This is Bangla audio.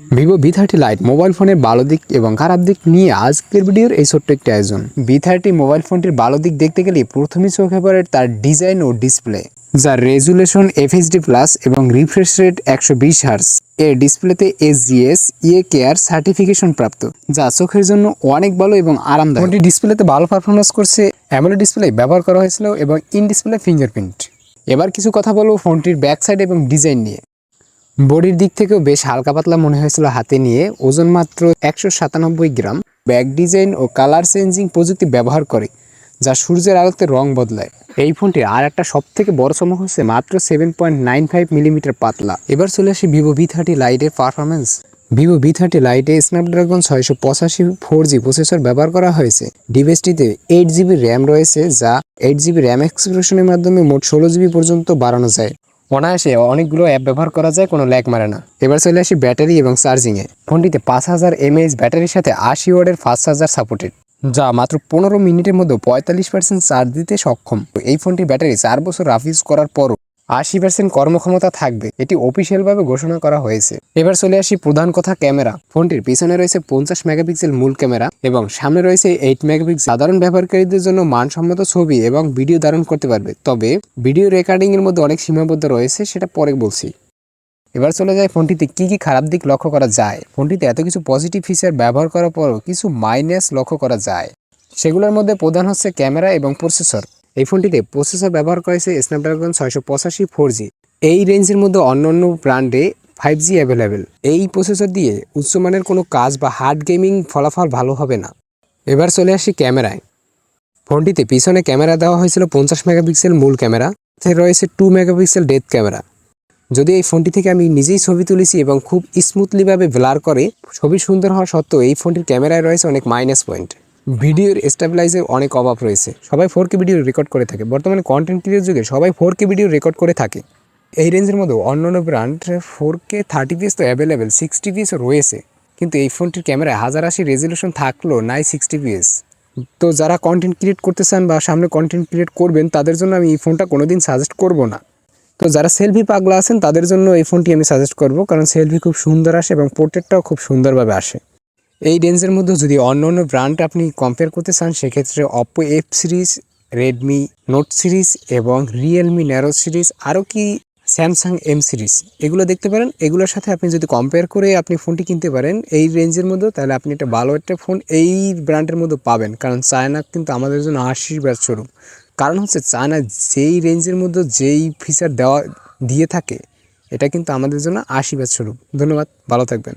Vivo V thirty lite mobile ফোনের ভালো দিক এবং খারাপ দিক নিয়ে আজকের ভিডিওর এই ছোট্ট একটি আয়োজন। ভি থার্টি মোবাইল ফোনটির ভালো দিক দেখতে গেলে প্রথমেই চোখে পড়ে তার ডিজাইন ও ডিসপ্লে যার রেজুলেশন এফএইচডি প্লাস এবং রিফ্রেশ রেট একশো বিশ হার্স এর ডিসপ্লেতে S G SGS eye care certification প্রাপ্ত যা চোখের জন্য অনেক ভালো এবং আরামদায়ক। ফোনটি ডিসপ্লেতে ভালো পারফরমেন্স করছে এমন ডিসপ্লে ব্যবহার করা হয়েছিল এবং ইন ডিসপ্লে ফিঙ্গারপ্রিন্ট এবার কিছু কথা বলব ফোনটির ব্যাক সাইড এবং ডিজাইন নিয়ে। বডির দিক থেকেও বেশ হালকা পাতলা মনে হয়েছিল হাতে নিয়ে। ওজন মাত্র একশো সাতানব্বই গ্রাম। ব্যাক ডিজাইন ও কালার চেঞ্জিং প্রযুক্তি ব্যবহার করে, যা সূর্যের আলোতে রং বদলায়। এই ফোনটির আর একটা সব থেকে বড় চমক হচ্ছে মাত্র seven point nine five millimetre পাতলা। এবার চলে আসি ভিভো ভি থার্টি লাইটের পারফরমেন্স ভিভো ভি থার্টি লাইটে স্ন্যাপড্রাগন ছয়শো পঁচাশি ফোর জি প্রসেসর ব্যবহার করা হয়েছে। ডিভাইসটিতে এইট জিবি র্যাম রয়েছে, যা এইট জিবি র্যাম এক্সপ্রেশনের মাধ্যমে মোট ষোলো জিবি পর্যন্ত বাড়ানো যায়। অনায়াসে অনেকগুলো অ্যাপ ব্যবহার করা যায়, কোনো ল্যাগ মারে না। এবার চলে আসি ব্যাটারি এবং চার্জিংয়ে ফোনটিতে পাঁচ হাজার এমএএইচ ব্যাটারির সাথে আশি ওয়ার্ডের ফাস্ট চার্জার সাপোর্টেড যা মাত্র পনেরো মিনিটের মধ্যে পঁয়তাল্লিশ পার্সেন্ট চার্জ দিতে সক্ষম। এই ফোনটির ব্যাটারি চার বছর রাফ ইউজ করার পরও আশি পার্সেন্ট কর্মক্ষমতা থাকবে, এটি অফিসিয়ালভাবে ঘোষণা করা হয়েছে। এবার চলে আসি প্রধান কথা ক্যামেরা। ফোনটির পিছনে রয়েছে পঞ্চাশ মেগাপিক্সেল মূল ক্যামেরা এবং সামনে রয়েছে এইট মেগাপিক্সেল। সাধারণ ব্যবহারকারীদের জন্য মানসম্মত ছবি এবং ভিডিও ধারণ করতে পারবে। তবে ভিডিও রেকর্ডিং এর মধ্যে অনেক সীমাবদ্ধ রয়েছে, সেটা পরে বলছি। এবার চলে যায় ফোনটিতে কি কি খারাপ দিক লক্ষ্য করা যায়। ফোনটিতে এত কিছু পজিটিভ ফিচার ব্যবহার করার পরও কিছু মাইনাস লক্ষ্য করা যায়। সেগুলোর মধ্যে প্রধান হচ্ছে ক্যামেরা এবং প্রসেসর এই ফোনটিতে প্রসেসর ব্যবহার করেছে স্ন্যাপড্রাগন ছয়শো পঁচাশি ফোর জি এই রেঞ্জের মধ্যে অন্যান্য ব্র্যান্ডে ফাইভ জি অ্যাভেলেবেল এই প্রসেসর দিয়ে উচ্চমানের কোনো কাজ বা হার্ড গেমিং ফলাফল ভালো হবে না। এবার চলে আসি ক্যামেরায়। ফোনটিতে পিছনে ক্যামেরা দেওয়া হয়েছিল পঞ্চাশ মেগাপিক্সেল মূল ক্যামেরা। রয়েছে টু মেগাপিক্সেল ডেথ ক্যামেরা। যদি এই ফোনটি থেকে আমি নিজেই ছবি তুলেছি এবং খুব স্মুথলিভাবে ব্লার করে, ছবি সুন্দর হওয়া সত্ত্বেও এই ফোনটির ক্যামেরায় রয়েছে অনেক মাইনাস পয়েন্ট ভিডিওর স্টেবিলাইজের অনেক অভাব রয়েছে। সবাই ফোর কে ভিডিও রেকর্ড করে থাকে। বর্তমানে কন্টেন্ট ক্রিয়েট যুগে সবাই ফোর কে ভিডিও রেকর্ড করে থাকে। এই রেঞ্জের মধ্যে অন্যান্য brand four K thirty PS তো অ্যাভেলেবেল সিক্সটি পিএসও রয়েছে। কিন্তু এই ফোনটির ক্যামেরায় হাজার আশি রেজলিউশন থাকলেও নাই সিক্সটি পিএস তো যারা কন্টেন্ট ক্রিয়েট করতে চান বা সামনে কন্টেন্ট ক্রিয়েট করবেন, তাদের জন্য আমি এই ফোনটা কোনো দিন সাজেস্ট করব না। তো যারা সেলফি পাগলা আছেন, তাদের জন্য এই ফোনটি আমি সাজেস্ট করব। কারণ সেলফি খুব সুন্দর আসে এবং পোর্ট্রেটটাও খুব সুন্দরভাবে আসে। এই রেঞ্জের মধ্যে যদি অন্য অন্য ব্র্যান্ড আপনি কম্পেয়ার করতে চান, সেক্ষেত্রে Oppo F series Redmi Note series এবং রিয়েলমি ন্যারো সিরিজ আরও কি স্যামসাং এম সিরিজ এগুলো দেখতে পারেন। এগুলোর সাথে আপনি যদি কম্পেয়ার করে আপনি ফোনটি কিনতে পারেন, এই রেঞ্জের মধ্যে, তাহলে আপনি একটা ভালো একটা ফোন এই ব্র্যান্ডের মধ্যে পাবেন। কারণ চায়না কিন্তু আমাদের জন্য আশীর্বাদ স্বরূপ। কারণ হচ্ছে চায়না যেই রেঞ্জের মধ্যে যেই ফিচার দেওয়া, দিয়ে থাকে, এটা কিন্তু আমাদের জন্য আশীর্বাদ স্বরূপ। ধন্যবাদ। ভালো থাকবেন।